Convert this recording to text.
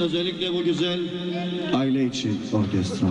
özellikle bu güzel Aile için orkestra.